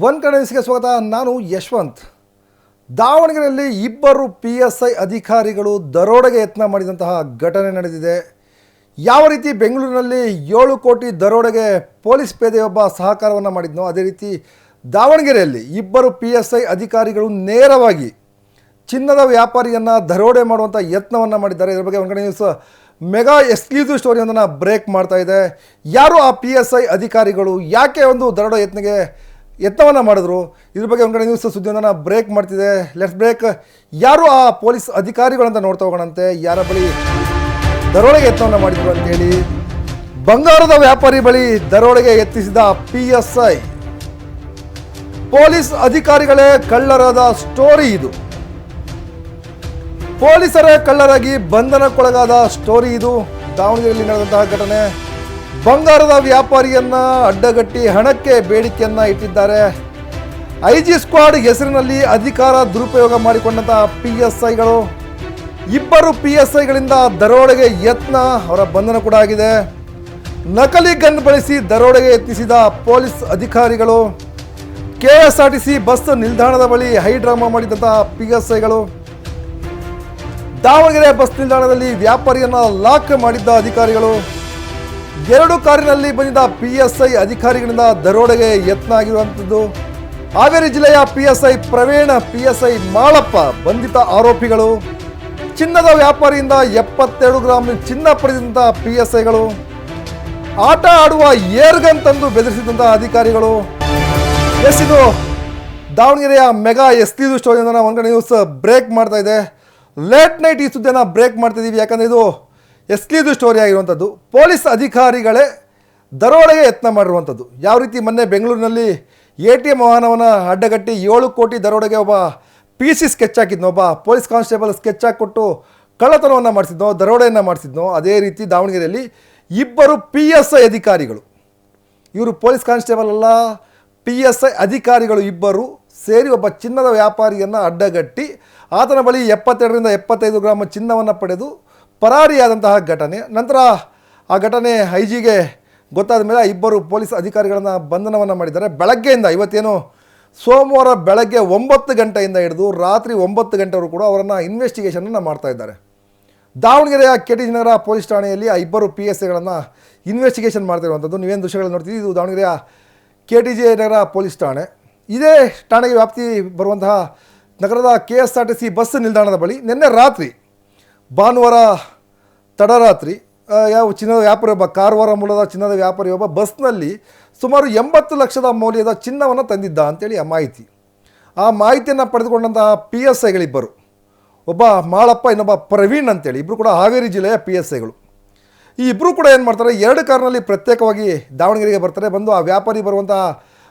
One ಕಡೆನ್ಸ್ಗೆ ಸ್ವಾಗತ. ನಾನು ಯಶವಂತ್. ದಾವಣಗೆರೆಯಲ್ಲಿ ಇಬ್ಬರು ಪಿ ಎಸ್ ಐ ಅಧಿಕಾರಿಗಳು ದರೋಡೆಗೆ ಯತ್ನ ಮಾಡಿದಂತಹ ಘಟನೆ ನಡೆದಿದೆ. ಯಾವ ರೀತಿ ಬೆಂಗಳೂರಿನಲ್ಲಿ ಏಳು ಕೋಟಿ ದರೋಡೆಗೆ ಪೊಲೀಸ್ ಪೇದೆಯೊಬ್ಬ ಸಹಕಾರವನ್ನು ಮಾಡಿದ್ನೋ, ಅದೇ ರೀತಿ ದಾವಣಗೆರೆಯಲ್ಲಿ ಇಬ್ಬರು ಪಿ ಎಸ್ ಐ ಅಧಿಕಾರಿಗಳು ನೇರವಾಗಿ ಚಿನ್ನದ ವ್ಯಾಪಾರಿಯನ್ನು ದರೋಡೆ ಮಾಡುವಂಥ ಯತ್ನವನ್ನು ಮಾಡಿದ್ದಾರೆ. ಇದರ ಬಗ್ಗೆ ಒಂದ್ಕಡೆ ನ್ಯೂಸ್ ಮೆಗಾ ಎಕ್ಸ್ಕ್ಲೂಸಿವ್ ಸ್ಟೋರಿಯೊಂದನ್ನು ಬ್ರೇಕ್ ಮಾಡ್ತಾ ಇದೆ. ಯಾರು ಆ ಪಿ ಎಸ್ ಐ ಅಧಿಕಾರಿಗಳು, ಯಾಕೆ ಒಂದು ದರೋಡೆ ಯತ್ನಗೆ ಯತ್ನವನ್ನು ಮಾಡಿದ್ರು. ಇದ್ರ ಬಗ್ಗೆ ಒಂದ್ಕಡೆ ನ್ಯೂಸ್ ಸುದ್ದಿಯೊಂದನ್ನು ಬ್ರೇಕ್ ಮಾಡ್ತಿದೆ. ಲೆಟ್ಸ್ ಬ್ರೇಕ್ ಯಾರು ಆ ಪೊಲೀಸ್ ಅಧಿಕಾರಿಗಳಂತ ಅಂತ ನೋಡ್ತಾ ಹೋಗೋಣಂತೆ? ಯಾರ ಬಳಿ ದರೋಡೆಗೆ ಯತ್ನವನ್ನು ಮಾಡಿದ್ರು ಅಂತೇಳಿ ಬಂಗಾರದ ವ್ಯಾಪಾರಿ ಬಳಿ ದರೋಡೆಗೆ ಯತ್ನಿಸಿದ ಪಿ ಎಸ್ ಐ ಪೊಲೀಸ್ ಅಧಿಕಾರಿಗಳೇ ಕಳ್ಳರಾದ ಸ್ಟೋರಿ ಇದು. ಪೊಲೀಸರೇ ಕಳ್ಳರಾಗಿ ಬಂಧನಕ್ಕೊಳಗಾದ ಸ್ಟೋರಿ ಇದು. ದಾವಣಗೆರೆಯಲ್ಲಿ ನಡೆದಂತಹ ಘಟನೆ. ಬಂಗಾರದ ವ್ಯಾಪಾರಿಯನ್ನ ಅಡ್ಡಗಟ್ಟಿ ಹಣಕ್ಕೆ ಬೇಡಿಕೆಯನ್ನ ಇಟ್ಟಿದ್ದಾರೆ. ಐ ಜಿ ಸ್ಕ್ವಾಡ್ ಹೆಸರಿನಲ್ಲಿ ಅಧಿಕಾರ ದುರುಪಯೋಗ ಮಾಡಿಕೊಂಡಂತಹ ಪಿ ಎಸ್ ಐಗಳು ಇಬ್ಬರು ಪಿ ಎಸ್ ಐಗಳಿಂದ ದರೋಡೆಗೆ ಯತ್ನ, ಅವರ ಬಂಧನ ಕೂಡ ಆಗಿದೆ. ನಕಲಿ ಗನ್ ಬಳಸಿ ದರೋಡೆಗೆ ಯತ್ನಿಸಿದ ಪೊಲೀಸ್ ಅಧಿಕಾರಿಗಳು. K S R T C bus ನಿಲ್ದಾಣದ ಬಳಿ ಹೈ ಡ್ರಾಮಾ ಮಾಡಿದಂತಹ ಪಿ ಎಸ್ ಐಗಳು ದಾವಣಗೆರೆ ಬಸ್ ನಿಲ್ದಾಣದಲ್ಲಿ ವ್ಯಾಪಾರಿಯನ್ನ ಲಾಕ್ ಮಾಡಿದ್ದ ಅಧಿಕಾರಿಗಳು. ಎರಡು ಕಾರಿನಲ್ಲಿ ಬಂದಿದ್ದ ಪಿಎಸ್ಐ ಅಧಿಕಾರಿಗಳಿಂದ ದರೋಡೆಗೆ ಯತ್ನ ಆಗಿರುವಂಥದ್ದು. ಹಾವೇರಿ ಜಿಲ್ಲೆಯ PSI Praveen P S I Malappa ಬಂಧಿತ ಆರೋಪಿಗಳು. ಚಿನ್ನದ ವ್ಯಾಪಾರಿಯಿಂದ ಎಪ್ಪತ್ತೆರಡು ಗ್ರಾಮ್ ಚಿನ್ನ ಪಡೆದಂಥ ಪಿಎಸ್ಐಗಳು ಎಸ್ ಐಗಳು ಆಟ ಆಡುವ ಏರ್ಗನ್ ತಂದು ಬೆದರಿಸಿದಂಥ ಅಧಿಕಾರಿಗಳು. ಎಸ್, ಇದು ದಾವಣಗೆರೆಯ ಮೆಗಾ ಎಸ್ ಸ್ಟೋರಿಯನ್ನು ನಾವು ಒಂದ್ಕಡೆ ನ್ಯೂಸ್ ಬ್ರೇಕ್ ಮಾಡ್ತಾ ಇದೆ ಲೇಟ್ ನೈಟ್ ಈ ಸುದ್ದಿಯನ್ನು ಬ್ರೇಕ್ ಮಾಡ್ತಿದ್ದೀವಿ ಯಾಕಂದರೆ ಇದು ಎಸ್ಕ್ಲೂಸಿವ್ ಸ್ಟೋರಿ ಆಗಿರುವಂಥದ್ದು ಪೊಲೀಸ್ ಅಧಿಕಾರಿಗಳೇ ದರೋಡೆಗೆ ಯತ್ನ ಮಾಡಿರುವಂಥದ್ದು ಯಾವ ರೀತಿ ಮೊನ್ನೆ ಬೆಂಗಳೂರಿನಲ್ಲಿ ಎ ಟಿ ಎಂ ವಾಹನವನ್ನು ಅಡ್ಡಗಟ್ಟಿ ಏಳು ಕೋಟಿ ದರೋಡೆಗೆ ಒಬ್ಬ ಪಿ ಸಿ ಸ್ಕೆಚ್ ಹಾಕಿದ್ನೋ, ಒಬ್ಬ ಪೊಲೀಸ್ ಕಾನ್ಸ್ಟೇಬಲ್ ಸ್ಕೆಚ್ ಹಾಕಿಕೊಟ್ಟು ಕಳ್ಳತನವನ್ನು ಮಾಡಿಸಿದ್ನೋ, ದರೋಡೆಯನ್ನು ಮಾಡಿಸಿದ್ನೋ, ಅದೇ ರೀತಿ ದಾವಣಗೆರೆಯಲ್ಲಿ ಇಬ್ಬರು ಪಿ ಎಸ್ ಐ ಅಧಿಕಾರಿಗಳು. ಇವರು ಪೊಲೀಸ್ ಕಾನ್ಸ್ಟೇಬಲ್ ಅಲ್ಲ, ಪಿ ಎಸ್ ಐ ಅಧಿಕಾರಿಗಳು ಇಬ್ಬರು ಸೇರಿ ಒಬ್ಬ ಚಿನ್ನದ ವ್ಯಾಪಾರಿಯನ್ನು ಅಡ್ಡಗಟ್ಟಿ, ಆತನ ಬಳಿ ಎಪ್ಪತ್ತೆರಡರಿಂದ ಎಪ್ಪತ್ತೈದು ಗ್ರಾಮ ಚಿನ್ನವನ್ನು ಪಡೆದು ಪರಾರಿಯಾದಂತಹ ಘಟನೆ. ನಂತರ ಆ ಘಟನೆ ಐ ಜಿಗೆ ಗೊತ್ತಾದ ಮೇಲೆ ಇಬ್ಬರು ಪೊಲೀಸ್ ಅಧಿಕಾರಿಗಳನ್ನು ಬಂಧನವನ್ನು ಮಾಡಿದ್ದಾರೆ. ಬೆಳಗ್ಗೆಯಿಂದ ಇವತ್ತೇನು ಸೋಮವಾರ ಬೆಳಗ್ಗೆ ಒಂಬತ್ತು ಗಂಟೆಯಿಂದ ಹಿಡಿದು ರಾತ್ರಿ ಒಂಬತ್ತು ಗಂಟೆವರೆಗೂ ಕೂಡ ಅವರನ್ನು ಇನ್ವೆಸ್ಟಿಗೇಷನನ್ನು ಮಾಡ್ತಾ ಇದ್ದಾರೆ. ದಾವಣಗೆರೆಯ ಕೆ ಟಿ ನಗರ ಪೊಲೀಸ್ ಠಾಣೆಯಲ್ಲಿ ಆ ಇಬ್ಬರು ಪಿ ಎಸ್ ಎಗಳನ್ನು ಇನ್ವೆಸ್ಟಿಗೇಷನ್ ಮಾಡ್ತಿರುವಂಥದ್ದು ನೀವೇನು ದೃಶ್ಯಗಳು ನೋಡ್ತೀವಿ ಇದು ದಾವಣಗೆರೆಯ K T J Nagar police ಠಾಣೆ. ಇದೇ ಠಾಣೆಗೆ ವ್ಯಾಪ್ತಿ ಬರುವಂತಹ ನಗರದ K S R T C bus ನಿಲ್ದಾಣದ ಬಳಿ ನಿನ್ನೆ ರಾತ್ರಿ ಭಾನುವಾರ ತಡರಾತ್ರಿ ಯಾವ ಚಿನ್ನದ ವ್ಯಾಪಾರಿ ಒಬ್ಬ, ಕಾರವಾರ ಮೂಲದ ಚಿನ್ನದ ವ್ಯಾಪಾರಿ ಒಬ್ಬ ಬಸ್ನಲ್ಲಿ ಸುಮಾರು ಎಂಬತ್ತು ಲಕ್ಷದ ಮೌಲ್ಯದ ಚಿನ್ನವನ್ನು ತಂದಿದ್ದ ಅಂತೇಳಿ ಆ ಮಾಹಿತಿ. ಆ ಮಾಹಿತಿಯನ್ನು ಪಡೆದುಕೊಂಡಂತಹ ಪಿ ಎಸ್ ಐಗಳಿಬ್ಬರು, ಒಬ್ಬ ಮಾಳಪ್ಪ, ಇನ್ನೊಬ್ಬ ಪ್ರವೀಣ್ ಅಂತೇಳಿ ಇಬ್ಬರು ಕೂಡ ಹಾವೇರಿ ಜಿಲ್ಲೆಯ ಪಿ ಎಸ್ ಐಗಳು. ಈ ಇಬ್ಬರು ಕೂಡ ಏನು ಮಾಡ್ತಾರೆ, ಎರಡು ಕಾರ್ನಲ್ಲಿ ಪ್ರತ್ಯೇಕವಾಗಿ ದಾವಣಗೆರೆಗೆ ಬರ್ತಾರೆ, ಬಂದು ಆ ವ್ಯಾಪಾರಿ ಬರುವಂತಹ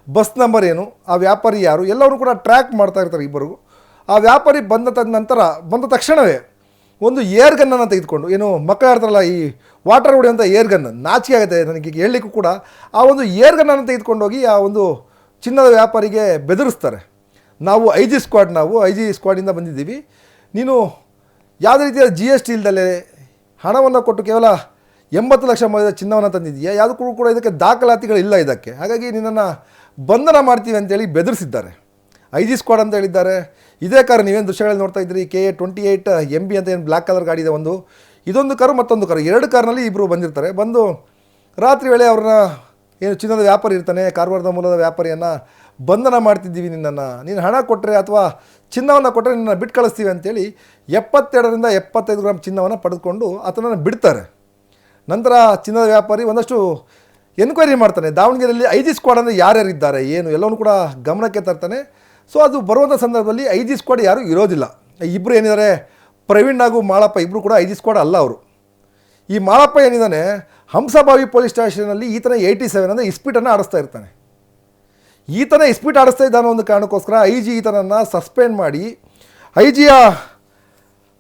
ಬಸ್ ನಂಬರ್ ಏನು, ಆ ವ್ಯಾಪಾರಿ ಯಾರು, ಎಲ್ಲರೂ ಕೂಡ ಟ್ರ್ಯಾಕ್ ಮಾಡ್ತಾ ಇರ್ತಾರೆ ಇಬ್ಬರು. ಆ ವ್ಯಾಪಾರಿ ಬಂದ ನಂತರ, ಬಂದ ತಕ್ಷಣವೇ ಒಂದು ಏರ್ ಗನ್ನನ್ನು ತೆಗೆದುಕೊಂಡು, ಏನು ಮಕ್ಕಳು ಆಡ್ತಾರಲ್ಲ ಈ ವಾಟರ್ ಹೊಡೆಯುವಂಥ ಏರ್ ಗನ್ ನಾಚಿಕೆ ಆಗುತ್ತೆ ನನಗೆ ಹೇಳಲಿಕ್ಕೂ ಕೂಡ, ಆ ಒಂದು ಏರ್ ಗನ್ನನ್ನು ತೆಗೆದುಕೊಂಡೋಗಿ ಆ ಒಂದು ಚಿನ್ನದ ವ್ಯಾಪಾರಿಗೆ ಬೆದರಿಸ್ತಾರೆ. ನಾವು ಐ ಜಿ ಸ್ಕ್ವಾಡ್ ನಾವು ಐ ಜಿ ಸ್ಕ್ವಾಡಿಂದ ಬಂದಿದ್ದೀವಿ. ನೀನು ಯಾವುದೇ ರೀತಿಯ ಜಿ ಎಸ್ ಟಿ ಇಲ್ದಲೆ ಹಣವನ್ನು ಕೊಟ್ಟು ಕೇವಲ ಎಂಬತ್ತು ಲಕ್ಷ ಮೌಲ್ಯದ ಚಿನ್ನವನ್ನು ತಂದಿದೆಯಾ ಯಾವುದಕ್ಕೂ ಕೂಡ ಇದಕ್ಕೆ ದಾಖಲಾತಿಗಳಿಲ್ಲ ಇದಕ್ಕೆ. ಹಾಗಾಗಿ ನಿನ್ನನ್ನು ಬಂಧನ ಮಾಡ್ತೀವಿ ಅಂತೇಳಿ ಬೆದರಿಸಿದ್ದಾರೆ. ಐ ಜಿ ಸ್ಕ್ವಾಡ್ ಅಂತ ಹೇಳಿದ್ದಾರೆ. ಇದೇ ಕಾರು ನೀವೇನು ದೃಶ್ಯಗಳಲ್ಲಿ ನೋಡ್ತಾ ಇದ್ದೀರಿ? K A twenty eight M B ಅಂತ ಏನು ಬ್ಲ್ಯಾಕ್ ಕಲರ್ ಗಾಡಿ ಇದೆ ಒಂದು. ಇದೊಂದು ಕಾರು, ಮತ್ತೊಂದು ಕಾರು. ಎರಡು ಕಾರ್ನಲ್ಲಿ ಇಬ್ಬರು ಬಂದಿರ್ತಾರೆ. ಬಂದು ರಾತ್ರಿ ವೇಳೆ ಅವ್ರನ್ನ ಏನು ಚಿನ್ನದ ವ್ಯಾಪಾರಿ ಇರ್ತಾನೆ, ಕಾರವಾರದ ಮೂಲದ ವ್ಯಾಪಾರಿಯನ್ನು ಬಂಧನ ಮಾಡ್ತಿದ್ದೀವಿ ನಿನ್ನನ್ನು. ನೀನು ಹಣ ಕೊಟ್ಟರೆ ಅಥವಾ ಚಿನ್ನವನ್ನು ಕೊಟ್ಟರೆ ನಿನ್ನ ಬಿಟ್ಟು ಕಳಿಸ್ತೀವಿ ಅಂತೇಳಿ ಎಪ್ಪತ್ತೆರಡರಿಂದ ಎಪ್ಪತ್ತೈದು ಗ್ರಾಮ್ ಚಿನ್ನವನ್ನು ಪಡೆದುಕೊಂಡು ಆತನನ್ನು ಬಿಡ್ತಾರೆ. ನಂತರ ಚಿನ್ನದ ವ್ಯಾಪಾರಿ ಒಂದಷ್ಟು ಎನ್ಕ್ವೈರಿ ಮಾಡ್ತಾನೆ. ದಾವಣಗೆರೆಯಲ್ಲಿ ಐ ಜಿ ಸ್ಕ್ವಾಡ್ ಅಂದರೆ ಯಾರ್ಯಾರಿದ್ದಾರೆ? ಏನು? ಎಲ್ಲವನ್ನೂ ಕೂಡ ಗಮನಕ್ಕೆ ತರ್ತಾನೆ. ಸೊ ಅದು ಬರುವಂಥ ಸಂದರ್ಭದಲ್ಲಿ ಐ ಜಿ ಸ್ಕ್ವಾಡ್ ಯಾರೂ ಇರೋದಿಲ್ಲ. ಇಬ್ಬರು ಏನಿದ್ದಾರೆ ಪ್ರವೀಣ್ ಹಾಗೂ ಮಾಳಪ್ಪ ಇಬ್ಬರು ಕೂಡ ಐ ಜಿ ಸ್ಕ್ವಾಡ್ ಅಲ್ಲ ಅವರು. ಈ ಮಾಳಪ್ಪ ಏನಿದ್ದಾನೆ ಹಂಸಭಾವಿ ಪೊಲೀಸ್ ಸ್ಟೇಷನಲ್ಲಿ ಈತನ ಏಯ್ಟಿ ಸೆವೆನ್ ಅಂದರೆ ಇಸ್ಪೀಟನ್ನು ಆಡಿಸ್ತಾ ಇರ್ತಾನೆ. ಈತನ ಇಸ್ಪೀಟ್ ಆಡಿಸ್ತಾ ಇದ್ದಾನೋ ಒಂದು ಕಾರಣಕ್ಕೋಸ್ಕರ ಐ ಜಿ ಈತನನ್ನು ಸಸ್ಪೆಂಡ್ ಮಾಡಿ ಐ ಜಿಯ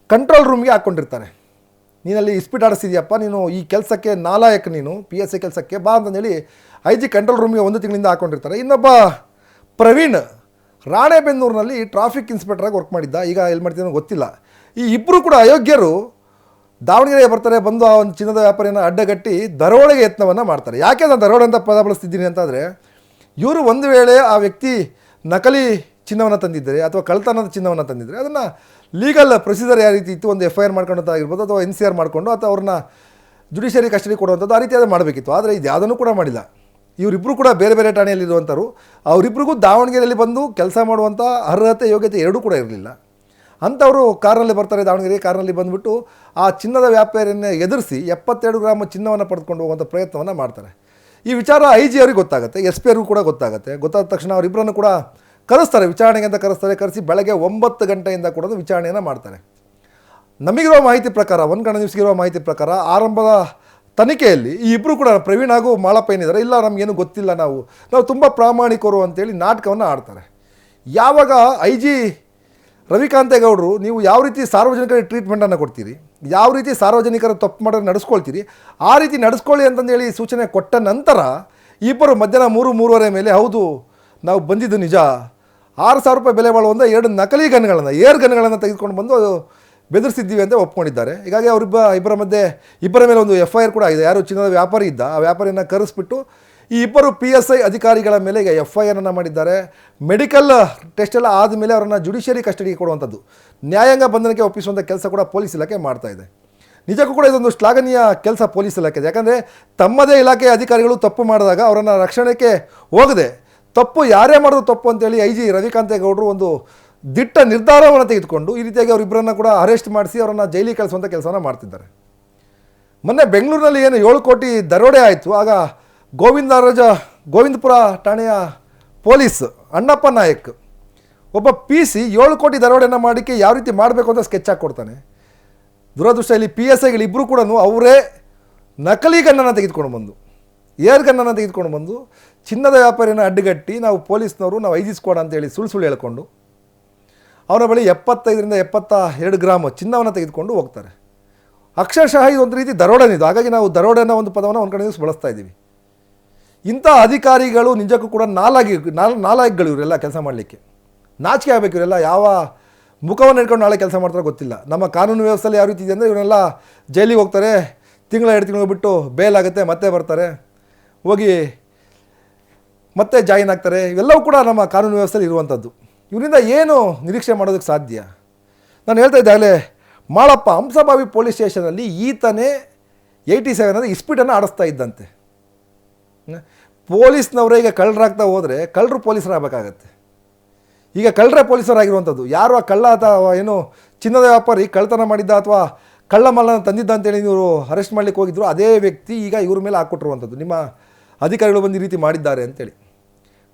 ಕಂಟ್ರೋಲ್ ರೂಮ್ಗೆ ಹಾಕ್ಕೊಂಡಿರ್ತಾನೆ ನೀನಲ್ಲಿ ಇಸ್ಪೀಟ್ ಆಡಿಸ್ತಿದ್ಯಪ್ಪ, ನೀನು ಈ ಕೆಲಸಕ್ಕೆ ನಾಲಾಯಕ್ ನೀನು ಪಿ ಎಸ್ ಸಿ ಕೆಲಸಕ್ಕೆ ಬಾ ಅಂತಂದೇಳಿ ಐ ಜಿ ಕಂಟ್ರೋಲ್ ರೂಮ್ಗೆ ಒಂದು ತಿಂಗಳಿಂದ ಹಾಕ್ಕೊಂಡಿರ್ತಾರೆ ಇನ್ನೊಬ್ಬ ಪ್ರವೀಣ್ ರಾಣೆಬೆನ್ನೂರಿನಲ್ಲಿ ಟ್ರಾಫಿಕ್ ಇನ್ಸ್ಪೆಕ್ಟ್ರಾಗಿ ವರ್ಕ್ ಮಾಡಿದ್ದ. ಈಗ ಎಲ್ಲಿ ಮಾಡ್ತಿದ್ದಾನೋ ಗೊತ್ತಿಲ್ಲ. ಈ ಇಬ್ಬರು ಕೂಡ ಅಯೋಗ್ಯರು ದಾವಣಗೆರೆಗೆ ಬರ್ತಾರೆ, ಬಂದು ಆ ಒಂದು ಚಿನ್ನದ ವ್ಯಾಪಾರಿಯನ್ನು ಅಡ್ಡಗಟ್ಟಿ ದರೋಡೆಗೆ ಯತ್ನವನ್ನು ಮಾಡ್ತಾರೆ. ಯಾಕೆ ನಾನು ದರೋಡೆ ಅಂತ ಪದ ಬಳಸ್ತಿದ್ದೀನಿ ಅಂತಂದರೆ, ಇವರು ಒಂದು ವೇಳೆ ಆ ವ್ಯಕ್ತಿ ನಕಲಿ ಚಿನ್ನವನ್ನು ತಂದಿದ್ದರೆ ಅಥವಾ ಕಳ್ತನದ ಚಿನ್ನವನ್ನು ತಂದಿದ್ದರೆ, ಅದನ್ನು ಲೀಗಲ್ ಪ್ರೊಸೀಜರ್ ಯಾವ ರೀತಿ ಇತ್ತು, ಒಂದು ಎಫ್ ಐ ಆರ್ ಮಾಡ್ಕೊಂಡಂತಾಗಿರ್ಬೋದು, ಅಥವಾ ಎನ್ ಸಿ ಆರ್ ಮಾಡಿಕೊಂಡು, ಅಥವಾ ಅವ್ರನ್ನ ಜುಡಿಷಿಯರಿ ಕಸ್ಟಡಿ ಕೊಡುವಂಥದ್ದು ಆ ರೀತಿಯಾದ ಮಾಡಬೇಕಿತ್ತು. ಆದರೆ ಇದು ಯಾವುದನ್ನು ಕೂಡ ಮಾಡಿಲ್ಲ. ಇವರಿಬ್ಬರು ಕೂಡ ಬೇರೆ ಬೇರೆ ಠಾಣೆಯಲ್ಲಿರುವಂಥವ್ರು. ಅವರಿಬ್ಬರಿಗೂ ದಾವಣಗೆರೆಯಲ್ಲಿ ಬಂದು ಕೆಲಸ ಮಾಡುವಂಥ ಅರ್ಹತೆ, ಯೋಗ್ಯತೆ ಎರಡೂ ಕೂಡ ಇರಲಿಲ್ಲ. ಅಂಥವರು ಕಾರಲ್ಲಿ ಬರ್ತಾರೆ, ದಾವಣಗೆರೆ ಕಾರಿನಲ್ಲಿ ಬಂದುಬಿಟ್ಟು ಆ ಚಿನ್ನದ ವ್ಯಾಪಾರಿಯನ್ನೇ ಎದುರಿಸಿ ಎಪ್ಪತ್ತೆರಡು ಗ್ರಾಮ ಚಿನ್ನವನ್ನು ಪಡೆದುಕೊಂಡು ಹೋಗುವಂಥ ಪ್ರಯತ್ನವನ್ನು ಮಾಡ್ತಾರೆ. ಈ ವಿಚಾರ ಐ ಜಿ ಅವ್ರಿಗೆ ಗೊತ್ತಾಗುತ್ತೆ, ಎಸ್ ಪಿ ಅವ್ರಿಗೂ ಕೂಡ ಗೊತ್ತಾಗುತ್ತೆ. ಗೊತ್ತಾದ ತಕ್ಷಣ ಅವರಿಬ್ಬರನ್ನು ಕೂಡ ಕರೆಸ್ತಾರೆ, ವಿಚಾರಣೆಗೆ ಅಂತ ಕರೆಸ್ತಾರೆ. ಕರೆಸಿ ಬೆಳಗ್ಗೆ ಒಂಬತ್ತು ಗಂಟೆಯಿಂದ ಕೂಡ ವಿಚಾರಣೆಯನ್ನು ಮಾಡ್ತಾರೆ. ನಮಗಿರುವ ಮಾಹಿತಿ ಪ್ರಕಾರ, ಒಂದು ಕಣ ನ್ಯೂಸ್ಗಿರುವ ಮಾಹಿತಿ ಪ್ರಕಾರ, ಆರಂಭದ ತನಿಖೆಯಲ್ಲಿ ಈ ಇಬ್ಬರು ಕೂಡ ಪ್ರವೀಣ್ ಹಾಗೂ ಮಾಳಪ್ಪ ಏನಿದ್ದಾರೆ ಇಲ್ಲ, ನಮಗೇನು ಗೊತ್ತಿಲ್ಲ ನಾವು. ನಾವು ತುಂಬ ಪ್ರಾಮಾಣಿಕರು ಅಂತೇಳಿ ನಾಟಕವನ್ನು ಆಡ್ತಾರೆ. ಯಾವಾಗ ಐ ಜಿ ರವಿಕಾಂತೇಗೌಡರು, ನೀವು ಯಾವ ರೀತಿ ಸಾರ್ವಜನಿಕರಿಗೆ ಟ್ರೀಟ್ಮೆಂಟನ್ನು ಕೊಡ್ತೀರಿ, ಯಾವ ರೀತಿ ಸಾರ್ವಜನಿಕರ ತಪ್ಪು ಮಾಡಿದ್ರೆ ನಡೆಸ್ಕೊಳ್ತೀರಿ, ಆ ರೀತಿ ನಡೆಸ್ಕೊಳ್ಳಿ ಅಂತಂದೇಳಿ ಸೂಚನೆ ಕೊಟ್ಟ ನಂತರ ಇಬ್ಬರು ಮಧ್ಯಾಹ್ನ ಮೂರು, ಮೂರುವರೆ ಮೇಲೆ, ಹೌದು, ನಾವು ಬಂದಿದ್ದು ನಿಜ. ಆರು ಸಾವಿರ ರೂಪಾಯಿ ಬೆಲೆ ಬಾಳುವಂಥ ಎರಡು ನಕಲಿ ಗನ್ಗಳನ್ನು, ಏರ್ ಗನ್ಗಳನ್ನು ತೆಗೆದುಕೊಂಡು ಬಂದು ಬೆದರಿಸಿದ್ದೀವಿ ಅಂತ ಒಪ್ಕೊಂಡಿದ್ದಾರೆ. ಹೀಗಾಗಿ ಅವರಿಬ್ಬ ಇಬ್ಬರ ಮಧ್ಯೆ ಇಬ್ಬರ ಮೇಲೆ ಒಂದು ಎಫ್ ಐ ಆರ್ ಕೂಡ ಆಗಿದೆ ಯಾರು ಚಿನ್ನದ ವ್ಯಾಪಾರಿ ಇದ್ದ, ಆ ವ್ಯಾಪಾರಿಯನ್ನು ಕರೆಸ್ಬಿಟ್ಟು ಈ ಇಬ್ಬರು ಪಿ ಎಸ್ ಐ ಅಧಿಕಾರಿಗಳ ಮೇಲೆ ಈಗ ಎಫ್ ಐ ಆರನ್ನು ಮಾಡಿದ್ದಾರೆ. ಮೆಡಿಕಲ್ ಟೆಸ್ಟ್ ಎಲ್ಲ ಆದಮೇಲೆ ಅವರನ್ನು ಜುಡಿಷಿಯರಿ ಕಸ್ಟಡಿಗೆ ಕೊಡುವಂಥದ್ದು. ನ್ಯಾಯಾಂಗ ಬಂಧನಕ್ಕೆ ಒಪ್ಪಿಸುವಂಥ ಕೆಲಸ ಕೂಡ ಪೊಲೀಸ್ ಇಲಾಖೆ ಮಾಡ್ತಾ ಇದೆ. ನಿಜಕ್ಕೂ ಕೂಡ ಇದೊಂದು ಶ್ಲಾಘನೀಯ ಕೆಲಸ ಪೊಲೀಸ್ ಇಲಾಖೆ ಯಾಕಂದರೆ ತಮ್ಮದೇ ಇಲಾಖೆ ಅಧಿಕಾರಿಗಳು ತಪ್ಪು ಮಾಡಿದಾಗ ಅವರನ್ನು ರಕ್ಷಣೆಗೆ ಹೋಗದೆ ತಪ್ಪು ಯಾರೇ ಮಾಡೋದು ತಪ್ಪು ಅಂತೇಳಿ ಐ ಜಿ ರವಿಕಾಂತೇಗೌಡರು ಒಂದು ದಿಟ್ಟ ನಿರ್ಧಾರವನ್ನು ತೆಗೆದುಕೊಂಡು ಈ ರೀತಿಯಾಗಿ ಅವರಿಬ್ಬರನ್ನು ಕೂಡ ಅರೆಸ್ಟ್ ಮಾಡಿಸಿ ಅವರನ್ನು ಜೈಲಿಗೆ ಕಳಿಸುವಂಥ ಕೆಲಸವನ್ನು ಮಾಡ್ತಿದ್ದಾರೆ. ಮೊನ್ನೆ ಬೆಂಗಳೂರಿನಲ್ಲಿ ಏನು ಏಳು ಕೋಟಿ ದರೋಡೆ ಆಯಿತು. ಆಗ ಗೋವಿಂದರಾಜ, ಗೋವಿಂದಪುರ ಠಾಣೆಯ ಪೊಲೀಸ್ ಅಣ್ಣಪ್ಪ ನಾಯಕ್ ಒಬ್ಬ ಪಿ ಸಿ ಏಳು ಕೋಟಿ ದರೋಡೆಯನ್ನು ಮಾಡಿಕ್ಕೆ ಯಾವ ರೀತಿ ಮಾಡಬೇಕು ಅಂತ ಸ್ಕೆಚ್ ಹಾಕ್ಕೊಡ್ತಾನೆ ದುರದೃಷ್ಟ ಇಲ್ಲಿ ಪಿ ಎಸ್ ಐಗಳು ಇಬ್ಬರು ಕೂಡ ಅವರೇ ನಕಲಿ ಗನ್ನನ್ನು ತೆಗೆದುಕೊಂಡು ಬಂದು, ಏರ್ ಗನ್ನನ್ನು ತೆಗೆದುಕೊಂಡು ಬಂದು ಚಿನ್ನದ ವ್ಯಾಪಾರಿಯನ್ನು ಅಡ್ಡಗಟ್ಟಿ ನಾವು ಪೊಲೀಸ್ನವರು, ನಾವು ಐದು ಸ್ಕ್ವಾಡ್ ಅಂತೇಳಿ ಸುಳ್ಳು ಸುಳ್ಳು ಹೇಳ್ಕೊಂಡು ಅವರ ಬಳಿ ಎಪ್ಪತ್ತೈದರಿಂದ ಎಪ್ಪತ್ತ ಎರಡು ಗ್ರಾಮ್ ಚಿನ್ನವನ್ನು ತೆಗೆದುಕೊಂಡು ಹೋಗ್ತಾರೆ. ಅಕ್ಷರಶಃ ಒಂದು ರೀತಿ ದರೋಡನಿದು ಹಾಗಾಗಿ ನಾವು ದರೋಡನ ಒಂದು ಪದವನ್ನು ಒಂದು ಕಡೆ ಬಳಸ್ತಾ ಇದ್ದೀವಿ. ಇಂಥ ಅಧಿಕಾರಿಗಳು ನಿಜಕ್ಕೂ ಕೂಡ ನಾಲಾಗಿ, ನಾಲ್ ನಾಲಾಗಿಗಳು ಇವರೆಲ್ಲ ಕೆಲಸ ಮಾಡಲಿಕ್ಕೆ. ನಾಚಿಕೆ ಆಗಬೇಕು ಇವರೆಲ್ಲ. ಯಾವ ಮುಖವನ್ನು ಹಿಡ್ಕೊಂಡು ನಾಳೆ ಕೆಲಸ ಮಾಡ್ತಾರೋ ಗೊತ್ತಿಲ್ಲ. ನಮ್ಮ ಕಾನೂನು ವ್ಯವಸ್ಥೆಯಲ್ಲಿ ಯಾವ ರೀತಿ ಇದೆ ಅಂದರೆ ಇವರೆಲ್ಲ ಜೈಲಿಗೆ ಹೋಗ್ತಾರೆ. ತಿಂಗಳ, ಎರಡು ತಿಂಗಳು ಬಿಟ್ಟು ಬೇಲ್ ಆಗುತ್ತೆ, ಮತ್ತೆ ಬರ್ತಾರೆ. ಹೋಗಿ ಮತ್ತೆ ಜಾಯಿನ್ ಆಗ್ತಾರೆ. ಇವೆಲ್ಲವೂ ಕೂಡ ನಮ್ಮ ಕಾನೂನು ವ್ಯವಸ್ಥೆಯಲ್ಲಿ ಇರುವಂಥದ್ದು. ಇವರಿಂದ ಏನು ನಿರೀಕ್ಷೆ ಮಾಡೋದಕ್ಕೆ ಸಾಧ್ಯ? ನಾನು ಹೇಳ್ತಾ ಇದ್ದಾಗಲೇ ಮಾಳಪ್ಪ ಹಂಸಭಾವಿ ಪೊಲೀಸ್ ಸ್ಟೇಷನಲ್ಲಿ ಈತನೇ ಏಯ್ಟಿ ಸೆವೆನ್ ಅಂದರೆ ಇಸ್ಪೀಟನ್ನು ಆಡಿಸ್ತಾ ಇದ್ದಂತೆ? ಪೊಲೀಸ್ನವರೇ ಈಗ ಕಳ್ಳರಾಗ್ತಾ ಹೋದರೆ ಕಳ್ಳರು ಪೊಲೀಸರಾಗಬೇಕಾಗತ್ತೆ. ಈಗ ಕಳ್ಳರೇ ಪೊಲೀಸರಾಗಿರುವಂಥದ್ದು, ಯಾರು ಆ ಕಳ್ಳ ಅಥವಾ ಏನು ಚಿನ್ನದ ವ್ಯಾಪಾರಿ ಕಳ್ಳತನ ಮಾಡಿದ್ದ ಅಥವಾ ಕಳ್ಳ ಮಲ್ಲನ ತಂದಿದ್ದ ಅಂತೇಳಿ ನೀವು ಅರೆಸ್ಟ್ ಮಾಡ್ಲಿಕ್ಕೆ ಹೋಗಿದ್ರು, ಅದೇ ವ್ಯಕ್ತಿ ಈಗ ಇವ್ರ ಮೇಲೆ ಹಾಕ್ಕೊಟ್ಟಿರುವಂಥದ್ದು. ನಿಮ್ಮ ಅಧಿಕಾರಿಗಳು ಬಂದು ಈ ರೀತಿ ಮಾಡಿದ್ದಾರೆ ಅಂತೇಳಿ.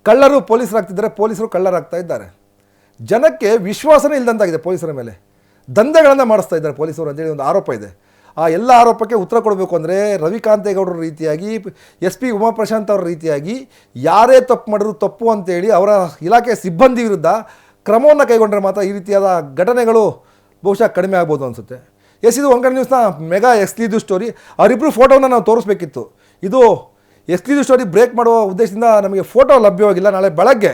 ಕಳ್ಳರು ಪೊಲೀಸರಾಗ್ತಿದ್ದಾರೆ ಪೊಲೀಸರು ಕಳ್ಳರಾಗ್ತಾ ಇದ್ದಾರೆ. ಜನಕ್ಕೆ ವಿಶ್ವಾಸನೇ ಇಲ್ಲದಂತಾಗಿದೆ ಪೊಲೀಸರ ಮೇಲೆ. ದಂಧೆಗಳನ್ನು ಮಾಡಿಸ್ತಾ ಇದ್ದಾರೆ ಪೊಲೀಸರು ಅಂತೇಳಿ ಒಂದು ಆರೋಪ ಇದೆ. ಆ ಎಲ್ಲ ಆರೋಪಕ್ಕೆ ಉತ್ತರ ಕೊಡಬೇಕು ಅಂದರೆ ರವಿಕಾಂತೇಗೌಡರ ರೀತಿಯಾಗಿ, ಎಸ್ ಪಿ ಉಮಾಪ್ರಶಾಂತ್ ಅವರ ರೀತಿಯಾಗಿ ಯಾರೇ ತಪ್ಪು ಮಾಡಿದ್ರು ತಪ್ಪು ಅಂತೇಳಿ ಅವರ ಇಲಾಖೆ ಸಿಬ್ಬಂದಿ ವಿರುದ್ಧ ಕ್ರಮವನ್ನು ಕೈಗೊಂಡ್ರೆ ಮಾತ್ರ ಈ ರೀತಿಯಾದ ಘಟನೆಗಳು ಬಹುಶಃ ಕಡಿಮೆ ಆಗ್ಬೋದು ಅನಿಸುತ್ತೆ. ಎಸ್, ಇದು ಒಂಕಡೆ ನ್ಯೂಸ್ನ ಮೆಗಾ ಎಕ್ಸ್ಕ್ಲೂಸಿವ್ ಸ್ಟೋರಿ. ಅವರಿಬ್ಬರು ಫೋಟೋನ ನಾವು ತೋರಿಸ್ಬೇಕಿತ್ತು. ಇದು ಎಕ್ಸ್ಕ್ಲೂಸಿವ್ ಸ್ಟೋರಿ ಬ್ರೇಕ್ ಮಾಡುವ ಉದ್ದೇಶದಿಂದ ನಮಗೆ ಫೋಟೋ ಲಭ್ಯವಾಗಿಲ್ಲ. ನಾಳೆ ಬೆಳಗ್ಗೆ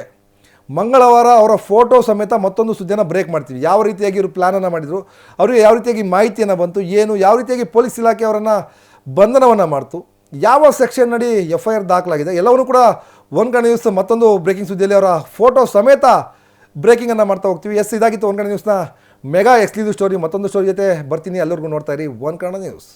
ಮಂಗಳವಾರ ಅವರ ಫೋಟೋ ಸಮೇತ ಮತ್ತೊಂದು ಸುದ್ದಿಯನ್ನು ಬ್ರೇಕ್ ಮಾಡ್ತೀವಿ. ಯಾವ ರೀತಿಯಾಗಿ ಇವರು ಪ್ಲ್ಯಾನನ್ನು ಮಾಡಿದರು, ಅವರಿಗೆ ಯಾವ ರೀತಿಯಾಗಿ ಮಾಹಿತಿಯನ್ನು ಬಂತು, ಏನು, ಯಾವ ರೀತಿಯಾಗಿ ಪೊಲೀಸ್ ಇಲಾಖೆ ಅವರನ್ನು ಬಂಧನವನ್ನು ಮಾಡ್ತು, ಯಾವ ಸೆಕ್ಷನ್ ನಡಿ ಎಫ್ ಐ ಆರ್ ದಾಖಲಾಗಿದೆ, ಎಲ್ಲವನ್ನೂ ಕೂಡ ಒನ್ ಕಡೆ ನ್ಯೂಸ್ ಮತ್ತೊಂದು ಬ್ರೇಕಿಂಗ್ ಸುದ್ದಿಯಲ್ಲಿ ಅವರ ಫೋಟೋ ಸಮೇತ ಬ್ರೇಕಿಂಗನ್ನು ಮಾಡ್ತಾ ಹೋಗ್ತೀವಿ. ಎಸ್, ಇದಾಗಿತ್ತು ಒನ್ ಕಡೆ ನ್ಯೂಸ್ನ ಮೆಗಾ ಎಕ್ಸ್ಕ್ಲೂಸಿವ್ ಸ್ಟೋರಿ ಮತ್ತೊಂದು ಸ್ಟೋರಿ ಜೊತೆ ಬರ್ತೀನಿ. ಎಲ್ಲರಿಗೂ ನೋಡ್ತಾ ಇರಿ ಕನ್ನಡ ನ್ಯೂಸ್